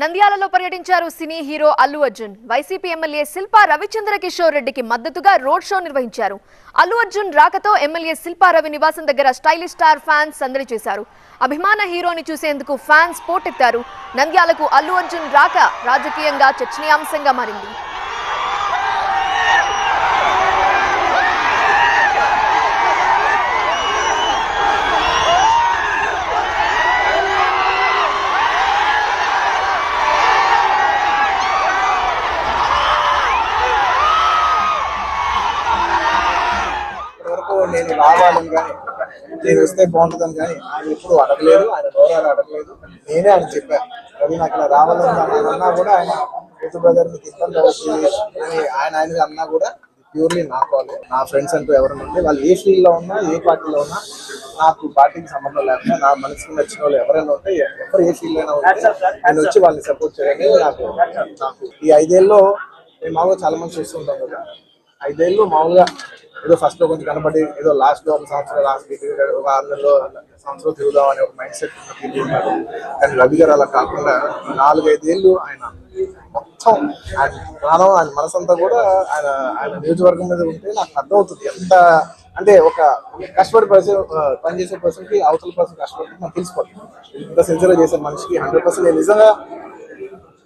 నంద్యాలలో పర్యటించారు cine hero Allu Arjun. YCP MLA Shilpa Ravichandra Kishore రెడ్డికి మద్దతుగా రోడ్ షో నిర్వహించారు. అల్లు అర్జున్ రాకతో ఎమ్మెల్యే శిల్పా రవి నివాసం దగ్గర స్టైలిష్ స్టార్ ఫ్యాన్స్ సందడి చేశారు. అభిమాన హీరోని చూసేందుకు ఫ్యాన్స్ పోటెత్తారు. నంద్యాలకు అల్లు అర్జున్ రాక రాజకీయంగా చర్చనీయాంశంగా మారింది. నేను రావాలని కానీ నేను వస్తే బాగుంటుందని కానీ ఆయన ఎప్పుడు అడగలేదు ఆయన గౌరవాలు అడగలేదు. నేనే ఆయన చెప్పాను రవి నాకు ఇలా రావాలని అన్నా కూడా ఆయన యూత్ బ్రదర్ మీకు ఇబ్బంది అవుతుంది అని ఆయన ఆయన అన్నా కూడా ప్యూర్లీ నా కాల్. నా ఫ్రెండ్స్ అంటూ ఎవరైనా ఉంటే వాళ్ళు ఏ ఫీల్డ్లో ఉన్నా ఏ పార్టీలో ఉన్నా నాకు పార్టీకి సంబంధం లేకుండా నా మనసుకు నచ్చిన వాళ్ళు ఎవరైనా ఉంటే ఎవరు ఏ ఫీల్డ్ అయినా ఉంటే నేను వచ్చి వాళ్ళని సపోర్ట్ చేయడానికి నాకు నాకు. ఈ ఐదేళ్ళలో మేము మామూలుగా చాలా మంది చూస్తుంటాం కదా ఐదేళ్ళు మామూలుగా ఏదో ఫస్ట్లో కొంచెం కనబడి ఏదో లాస్ట్లో ఒక సంవత్సరం లాస్ట్ ఒక ఆరు నెలలో సంవత్సరం తిరుగుదాం అనే ఒక మైండ్ సెట్ ఉన్నారు. కానీ రవి గారు అలా కాకుండా నాలుగైదేళ్ళు ఆయన మొత్తం ఆయన ప్రాణం ఆయన మనసంతా కూడా ఆయన ఆయన నియోజకవర్గం మీద ఉంటే నాకు అర్థమవుతుంది ఎంత అంటే ఒక కష్టపడి పర్సన్ పనిచేసే పర్సన్కి అవతల పర్సన్ కష్టపడి నాకు తెలిసిపోతుంది. ఇంత సిన్సియర్ చేసే మనిషికి హండ్రెడ్ పర్సెంట్ నిజంగా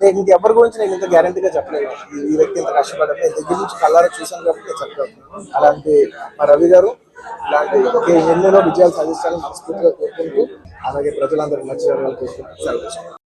నేను ఎవరి గురించి నేను ఇంత గ్యారంటీగా చెప్పలేదు. ఈ- వ్యక్తి ఇంత కష్టపడ్డా నేను దగ్గర నుంచి కళ్ళారా చూశాను కాబట్టి నేను అలాంటి మా రవి గారు ఇలాంటి ఎన్నెన్నో విజయాలు సాధిస్తారని మనస్ఫూర్తిగా కోరుకుంటూ అలాగే ప్రజలందరూ నచ్చిన కోరుకుంటూ సెలవు